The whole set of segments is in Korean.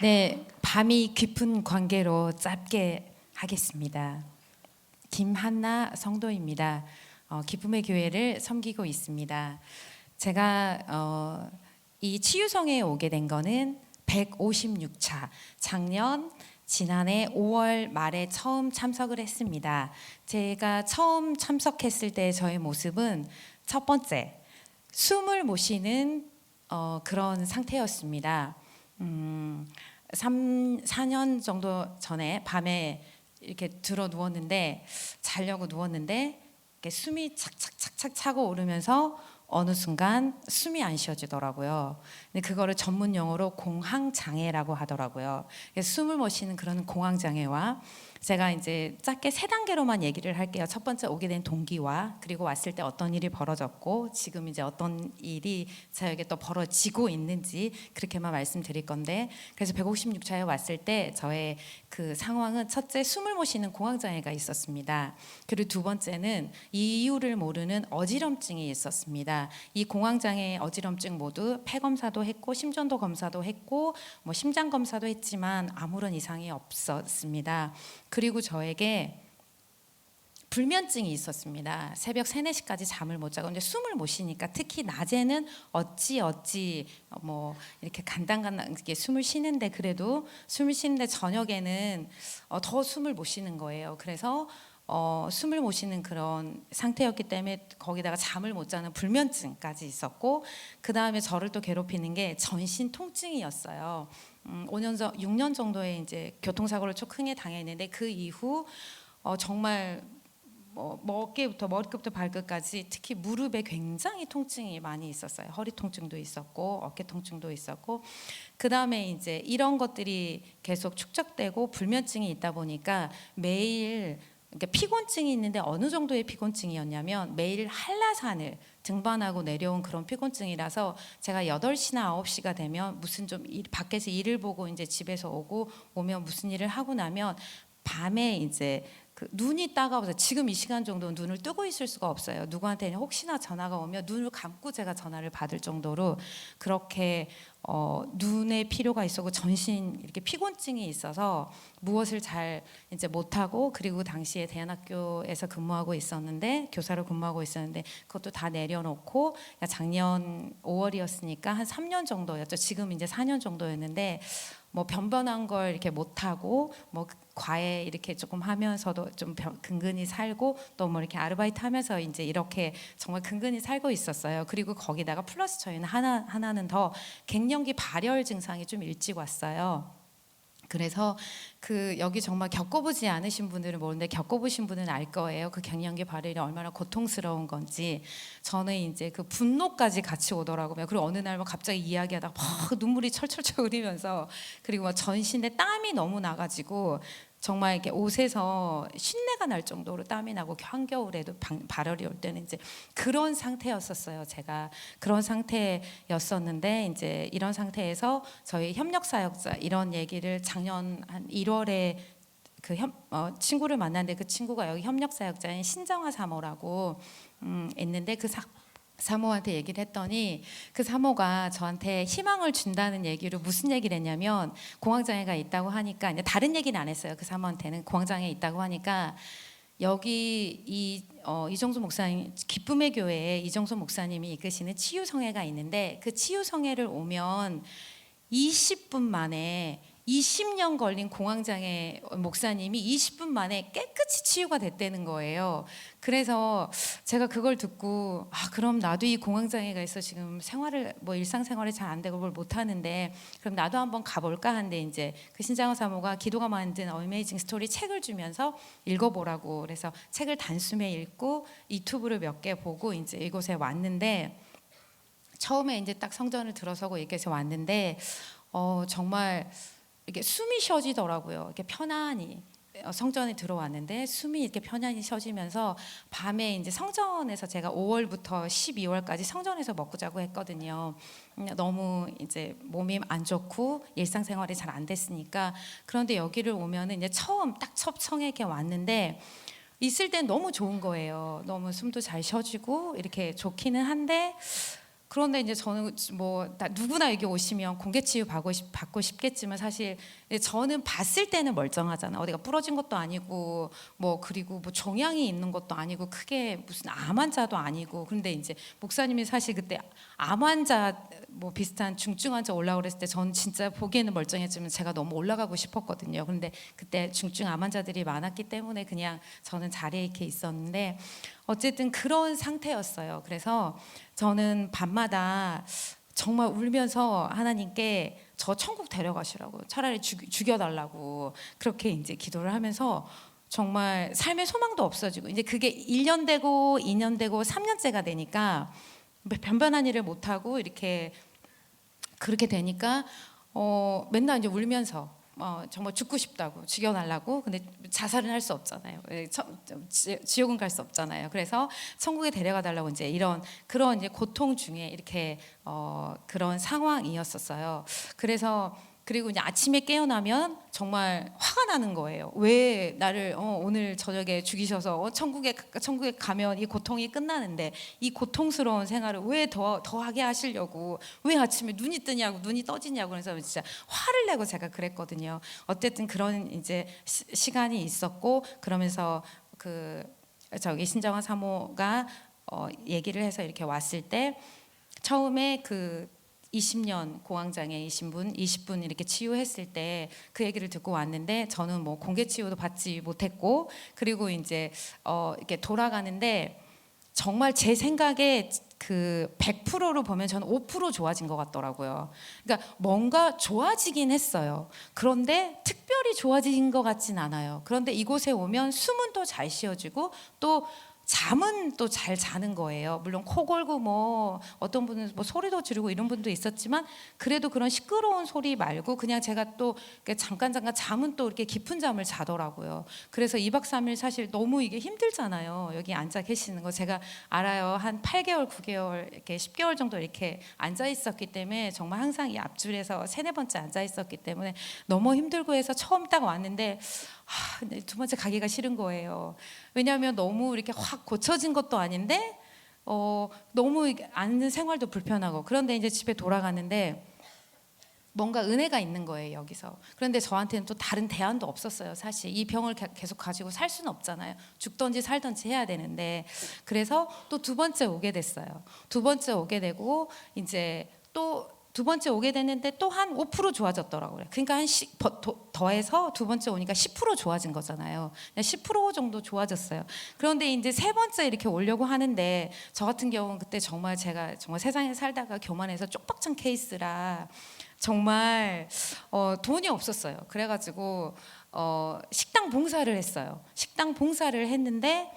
네, 밤이 깊은 관계로 짧게 하겠습니다. 김한나 성도입니다. 어, 기쁨의 교회를 섬기고 있습니다. 제가 어, 이 치유성에 오게 된 거는 156차 작년 지난해 5월 말에 처음 참석을 했습니다. 제가 처음 참석했을 때 저의 모습은 첫 번째 숨을 못 쉬는 어, 그런 상태였습니다. 음, 3, 4년 정도 전에 밤에 이렇게 들어 누웠는데 자려고 누웠는데 이렇게 숨이 착착착착 차고 오르면서 어느 순간 숨이 안 쉬어지더라고요. 근데 그거를 전문 용어로 공황 장애라고 하더라고요. 숨을 못 쉬는 그런 공황 장애와 제가 이제 짧게 세 단계로만 얘기를 할게요. 첫 번째 오게 된 동기와 그리고 왔을 때 어떤 일이 벌어졌고 지금 이제 어떤 일이 저에게 또 벌어지고 있는지 그렇게만 말씀드릴 건데 그래서 156차에 왔을 때 저의 그 상황은 첫째 숨을 못 쉬는 공황 장애가 있었습니다. 그리고 두 번째는 이유를 모르는 어지럼증이 있었습니다. 이 공황 장애 어지럼증 모두 폐 검사도 했고 심전도 검사도 했고 뭐 심장 검사도 했지만 아무런 이상이 없었습니다. 그리고 저에게 불면증이 있었습니다. 새벽 3, 4시까지 잠을 못 자고 이제 숨을 못 쉬니까 특히 낮에는 어찌 어찌 뭐 이렇게 간단간단하게 숨을 쉬는데 그래도 숨을 쉬는데 저녁에는 어, 더 숨을 못 쉬는 거예요. 그래서 어, 숨을 못 쉬는 그런 상태였기 때문에 거기다가 잠을 못 자는 불면증까지 있었고 그 다음에 저를 또 괴롭히는 게 전신 통증이었어요. 음, 5년 전, 6년 정도의 이제 교통사고를 크게 당했는데 그 이후 어, 정말 뭐, 뭐 어깨부터 머리끝부터 발끝까지 특히 무릎에 굉장히 통증이 많이 있었어요. 허리 통증도 있었고 어깨 통증도 있었고 그 다음에 이제 이런 것들이 계속 축적되고 불면증이 있다 보니까 매일 그러니까 피곤증이 있는데 어느 정도의 피곤증이었냐면 매일 한라산을 등반하고 내려온 그런 피곤증이라서 제가 8시나 9시가 되면 무슨 좀 일, 밖에서 일을 보고 이제 집에서 오고 오면 무슨 일을 하고 나면 밤에 이제 그 눈이 따가워서 지금 이 시간 정도 눈을 뜨고 있을 수가 없어요. 누구한테 혹시나 전화가 오면 눈을 감고 제가 전화를 받을 정도로 그렇게 어, 눈에 필요가 있었고 전신 이렇게 피곤증이 있어서 무엇을 잘 이제 못하고 그리고 당시에 대안학교에서 근무하고 있었는데 교사로 근무하고 있었는데 그것도 다 내려놓고 작년 5월이었으니까 한 3년 정도였죠. 지금 이제 4년 정도였는데 뭐 변변한 걸 이렇게 못 하고 뭐 과외 이렇게 조금 하면서도 좀 변- 근근히 살고 또 뭐 이렇게 아르바이트 하면서 이제 이렇게 정말 근근히 살고 있었어요. 그리고 거기다가 플러스 저희는 하나 하나는 더 갱년기 발열 증상이 좀 일찍 왔어요. 그래서 그 여기 정말 겪어보지 않으신 분들은 모르는데 겪어보신 분은 알 거예요. 그 갱년기 발열이 얼마나 고통스러운 건지. 저는 이제 그 분노까지 같이 오더라고요. 그리고 어느 날뭐 갑자기 이야기하다가 막 눈물이 철철철 흐리면서 그리고 막 전신에 땀이 너무 나가지고 정말 이렇게 옷에서 신내가 날 정도로 땀이 나고 한겨울에도 방- 발열이 올 때는 이제 그런 상태였었어요. 제가 그런 상태였었는데 이제 이런 상태에서 저희 협력 사역자 이런 얘기를 작년 한 1월에 그 협, 어, 친구를 만났는데 그 친구가 여기 협력 사역자인 신정화 사모라고 음, 있는데 그 사, 사모한테 얘기를 했더니 그 사모가 저한테 희망을 준다는 얘기로 무슨 얘기를 했냐면 공황장애가 있다고 하니까 다른 얘기는 안 했어요. 그 사모한테는 공황장애 있다고 하니까 여기 이 어, 이정수 목사님 기쁨의 교회에 이정수 목사님이 이끄시는 치유 성회가 있는데 그 치유 성회를 오면 20분 만에 20년 걸린 공황장애 목사님이 20분 만에 깨끗이 치유가 됐다는 거예요. 그래서 제가 그걸 듣고 아 그럼 나도 이 공황장애가 있어 지금 생활을 뭐 일상생활이 잘 안 되고 뭘 못 하는데 그럼 나도 한번 가볼까 하는데 이제 그 신장호 사모가 기도가 만든 어메이징 스토리 책을 주면서 읽어보라고 그래서 책을 단숨에 읽고 유튜브를 몇 개 보고 이제 이곳에 왔는데 처음에 이제 딱 성전을 들어서고 이렇게 왔는데 어 정말 이렇게 숨이 쉬어지더라고요. 이렇게 편안히 어, 성전에 들어왔는데 숨이 이렇게 편안히 쉬어지면서 밤에 이제 성전에서 제가 5월부터 12월까지 성전에서 먹고 자고 했거든요. 음, 너무 이제 몸이 안 좋고 일상생활이 잘 안 됐으니까 그런데 여기를 오면은 이제 처음 딱첫 성에게 왔는데 있을 땐 너무 좋은 거예요. 너무 숨도 잘 쉬어지고 이렇게 좋기는 한데 그런데 이제 저는 뭐 나- 누구나 여기 오시면 공개 치유 받고, 싶, 받고 싶겠지만 사실 저는 봤을 때는 멀쩡하잖아. 어디가 부러진 것도 아니고 뭐 그리고 뭐 종양이 있는 것도 아니고 크게 무슨 암 환자도 아니고 그런데 이제 목사님이 사실 그때 암 환자 뭐 비슷한 중증 환자 올라오고 그랬을 때전 진짜 보기에는 멀쩡했지만 제가 너무 올라가고 싶었거든요. 그런데 그때 중증 암 환자들이 많았기 때문에 그냥 저는 자리에 이렇게 있었는데 어쨌든 그런 상태였어요. 그래서 저는 밤마다 정말 울면서 하나님께 저 천국 데려가시라고 차라리 죽, 죽여달라고 그렇게 이제 기도를 하면서 정말 삶의 소망도 없어지고 이제 그게 1년 되고 2년 되고 3년째가 되니까 변변한 일을 못 하고 이렇게 그렇게 되니까 어 맨날 이제 울면서 어 정말 죽고 싶다고 죽여달라고. 근데 자살은 할 수 없잖아요. 예, 천- 지- 지옥은 갈 수 없잖아요. 그래서 천국에 데려가 달라고 이제 이런 그런 이제 고통 중에 이렇게 어 그런 상황이었었어요. 그래서 그리고 이제 아침에 깨어나면 정말 화가 나는 거예요. 왜 나를 어, 오늘 저녁에 죽이셔서 어, 천국에 천국에 가면 이 고통이 끝나는데 이 고통스러운 생활을 왜 더 더하게 하시려고 왜 아침에 눈이 뜨냐고 눈이 떠지냐고 그래서 진짜 화를 내고 제가 그랬거든요. 어쨌든 그런 이제 시, 시간이 있었고 그러면서 그 저기 신정환 사모가 어, 얘기를 해서 이렇게 왔을 때 처음에 그 20년 공황장애이신 분, 20분 이렇게 치유했을 때 그 얘기를 듣고 왔는데 저는 뭐 공개 치유도 받지 못했고 그리고 이제 어 이렇게 돌아가는데 정말 제 생각에 그 100%로 보면 저는 5% 좋아진 것 같더라고요. 그러니까 뭔가 좋아지긴 했어요. 그런데 특별히 좋아진 것 같진 않아요. 그런데 이곳에 오면 숨은 또 잘 쉬어지고 또 잠은 또 잘 자는 거예요. 물론 코 골고 뭐 어떤 분은 뭐 소리도 지르고 이런 분도 있었지만 그래도 그런 시끄러운 소리 말고 그냥 제가 또 잠깐 잠깐 잠은 또 이렇게 깊은 잠을 자더라고요. 그래서 2박 3일 사실 너무 이게 힘들잖아요. 여기 앉아 계시는 거 제가 알아요. 한 8개월, 9개월 이렇게 10개월 정도 이렇게 앉아 있었기 때문에 정말 항상 이 앞줄에서 세네 번째 앉아 있었기 때문에 너무 힘들고 해서 처음 딱 왔는데 하, 두 번째 가기가 싫은 거예요. 왜냐하면 너무 이렇게 확 고쳐진 것도 아닌데 어, 너무 앉는 생활도 불편하고 그런데 이제 집에 돌아가는데 뭔가 은혜가 있는 거예요 여기서. 그런데 저한테는 또 다른 대안도 없었어요 사실 이 병을 가- 계속 가지고 살 수는 없잖아요. 죽던지 살던지 해야 되는데 그래서 또 두 번째 오게 됐어요. 두 번째 오게 되고 이제 또 두 번째 오게 됐는데 또 한 5% 좋아졌더라고요. 그러니까 한 시, 더, 더- 더해서 두 번째 오니까 10% 좋아진 거잖아요. 10% 정도 좋아졌어요. 그런데 이제 세 번째 이렇게 오려고 하는데 저 같은 경우는 그때 정말 제가 정말 세상에 살다가 교만해서 쪽박찬 케이스라 정말 어, 돈이 없었어요. 그래가지고 어, 식당 봉사를 했어요. 식당 봉사를 했는데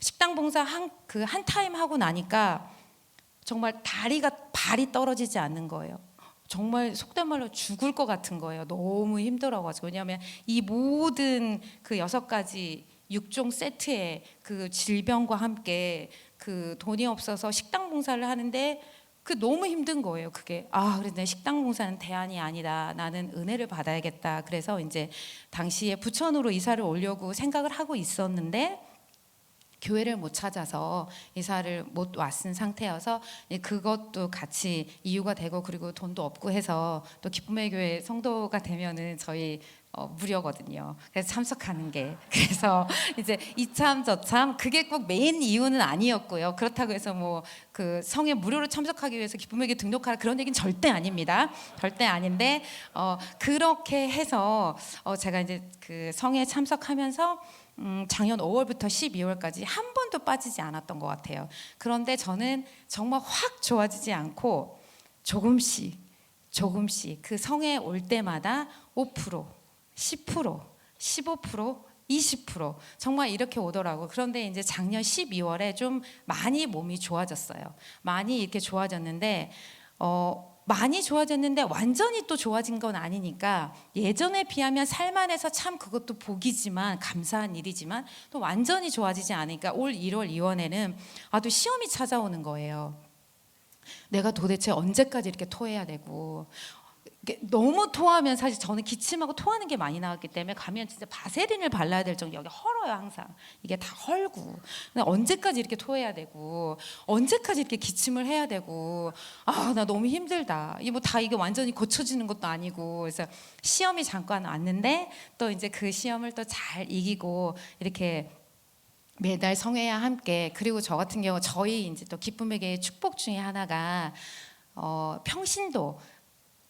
식당 봉사 한 그한 타임 하고 나니까 정말 다리가 발이 떨어지지 않는 거예요. 정말 속된 말로 죽을 것 같은 거예요. 너무 힘들어가지고 왜냐하면 이 모든 그 여섯 가지 육종 세트의 그 질병과 함께 그 돈이 없어서 식당 봉사를 하는데 그 너무 힘든 거예요. 그게 아 그래 내 식당 봉사는 대안이 아니다. 나는 은혜를 받아야겠다. 그래서 이제 당시에 부천으로 이사를 오려고 생각을 하고 있었는데 교회를 못 찾아서 이사를 못 왔은 상태여서 이 그것도 같이 이유가 되고 그리고 돈도 없고 해서 또 기쁨의 교회 성도가 되면은 저희 어, 무료거든요. 그래서 참석하는 게 그래서 이제 이참 저참 그게 꼭 메인 이유는 아니었고요. 그렇다고 해서 뭐 그 성에 무료로 참석하기 위해서 교회 등록하라 그런 얘기는 절대 아닙니다. 절대 아닌데 어, 그렇게 해서 어, 제가 이제 그 성에 참석하면서 음, 작년 5월부터 12월까지 한 번도 빠지지 않았던 것 같아요. 그런데 저는 정말 확 좋아지지 않고 조금씩 조금씩 그 성에 올 때마다 5%, 10%, 15%, 20% 정말 이렇게 오더라고. 그런데 이제 작년 12월에 좀 많이 몸이 좋아졌어요. 많이 이렇게 좋아졌는데 어 많이 좋아졌는데 완전히 또 좋아진 건 아니니까 예전에 비하면 살만해서 참 그것도 복이지만 감사한 일이지만 또 완전히 좋아지지 않으니까 올 1월 2월에는 아또 시험이 찾아오는 거예요. 내가 도대체 언제까지 이렇게 토해야 되고 너무 토하면 사실 저는 기침하고 토하는 게 많이 나왔기 때문에 가면 진짜 바세린을 발라야 될 정도 여기 헐어요 항상. 이게 다 헐고. 언제까지 이렇게 토해야 되고 언제까지 이렇게 기침을 해야 되고 아 나 너무 힘들다. 이 뭐 다 이게 완전히 고쳐지는 것도 아니고. 그래서 시험이 잠깐 왔는데 또 이제 그 시험을 또 잘 이기고 이렇게 매달 성회와 함께 그리고 저 같은 경우 저희 이제 또 기쁨에게 축복 중에 하나가 어, 평신도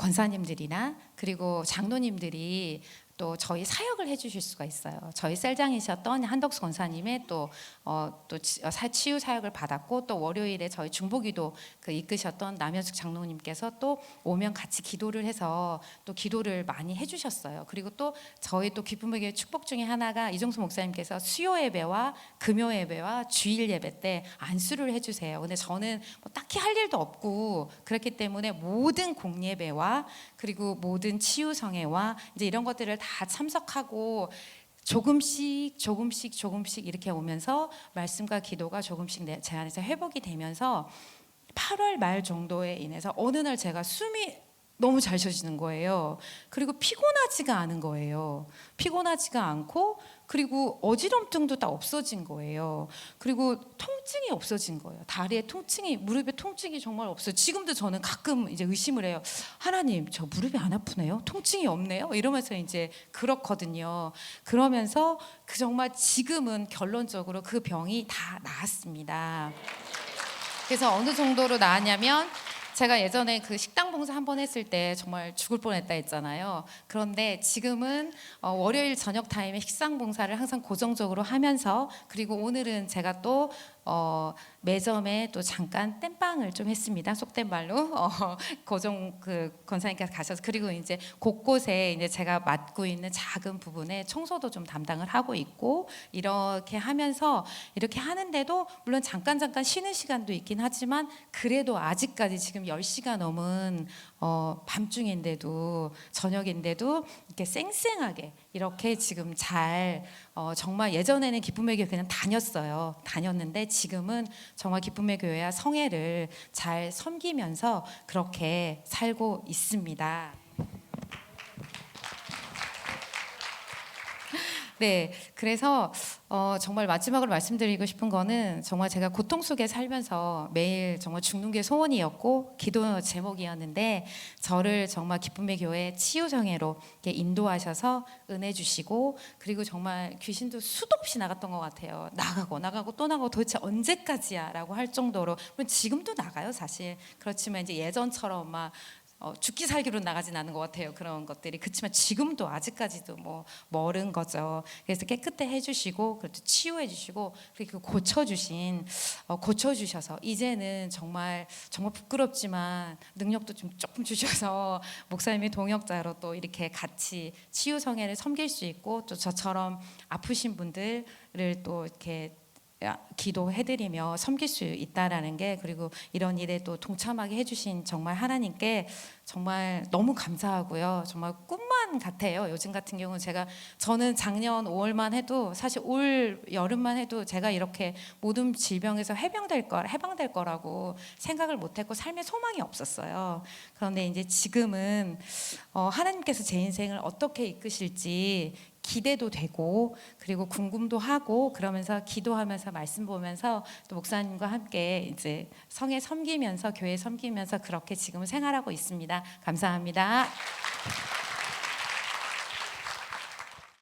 권사님들이나 그리고 장로님들이 또 저희 사역을 해주실 수가 있어요. 저희 셀장이셨던 한덕수 권사님의 또 어, 또 치- 어, 사- 치유 사역을 받았고 또 월요일에 저희 중보기도 그 이끄셨던 남현숙 장로님께서 또 오면 같이 기도를 해서 또 기도를 많이 해주셨어요. 그리고 또 저희 또 기쁨의 축복 중에 하나가 이종수 목사님께서 수요 예배와 금요 예배와 주일 예배 때 안수를 해주세요. 근데 저는 뭐 딱히 할 일도 없고 그렇기 때문에 모든 공예배와 그리고 모든 치유 성회와 이제 이런 것들을 다 참석하고 조금씩 조금씩 조금씩 이렇게 오면서 말씀과 기도가 조금씩 내- 제 안에서 회복이 되면서 8월 말 정도에 인해서 어느 날 제가 숨이 너무 잘 쉬어지는 거예요. 그리고 피곤하지가 않은 거예요. 피곤하지가 않고 그리고 어지럼증도 다 없어진 거예요. 그리고 통증이 없어진 거예요. 다리에 통증이 무릎에 통증이 정말 없어요. 지금도 저는 가끔 이제 의심을 해요. 하나님, 저 무릎이 안 아프네요. 통증이 없네요. 이러면서 이제 그렇거든요. 그러면서 그 정말 지금은 결론적으로 그 병이 다 나았습니다. 그래서 어느 정도로 나았냐면 제가 예전에 그 식당 봉사 한 번 했을 때 정말 죽을 뻔했다 했잖아요. 그런데 지금은 어, 월요일 저녁 타임에 식당 봉사를 항상 고정적으로 하면서 그리고 오늘은 제가 또 어, 매점에 또 잠깐 땜빵을 좀 했습니다. 속된 말로 어, 고정 그 권사님께서 가셔서 그리고 이제 곳곳에 이제 제가 맡고 있는 작은 부분에 청소도 좀 담당을 하고 있고 이렇게 하면서 이렇게 하는데도 물론 잠깐 잠깐 쉬는 시간도 있긴 하지만 그래도 아직까지 지금 10시가 넘은 어, 밤중인데도 저녁인데도 이렇게 쌩쌩하게 이렇게 지금 잘 어, 정말 예전에는 기쁨의 교회 그냥 다녔어요. 다녔는데 지금은 정말 기쁨의 교회와 성회를 잘 섬기면서 그렇게 살고 있습니다. 네, 그래서 어, 정말 마지막으로 말씀드리고 싶은 거는 정말 제가 고통 속에 살면서 매일 정말 죽는 게 소원이었고 기도 제목이었는데 저를 정말 기쁨의 교회 치유정회로 이렇게 인도하셔서 은혜 주시고 그리고 정말 귀신도 수도 없이 나갔던 것 같아요. 나가고 나가고 또 나가고 도대체 언제까지야 라고 할 정도로. 지금도 나가요 사실. 그렇지만 이제 예전처럼 막 어, 죽기 살기로 나가진 않은 것 같아요. 그런 것들이 그렇지만 지금도 아직까지도 뭐 멀은 거죠. 그래서 깨끗해 해주시고 그래도 치유해 주시고 그리고 고쳐 주신 어, 고쳐 주셔서 이제는 정말 정말 부끄럽지만 능력도 좀 조금 주셔서 목사님이 동역자로 또 이렇게 같이 치유 성회를 섬길 수 있고 또 저처럼 아프신 분들을 또 이렇게 기도해드리며 섬길 수 있다라는 게 그리고 이런 일에 또 동참하게 해주신 정말 하나님께 정말 너무 감사하고요. 정말 꿈만 같아요. 요즘 같은 경우는 제가 저는 작년 5월만 해도 사실 올 여름만 해도 제가 이렇게 모든 질병에서 해병될 거 해방될 거라고 생각을 못했고 삶에 소망이 없었어요. 그런데 이제 지금은 어, 하나님께서 제 인생을 어떻게 이끄실지 기대도 되고 그리고 궁금도 하고 그러면서 기도하면서 말씀 보면서 또 목사님과 함께 이제 성에 섬기면서 교회 섬기면서 그렇게 지금 생활하고 있습니다. 감사합니다.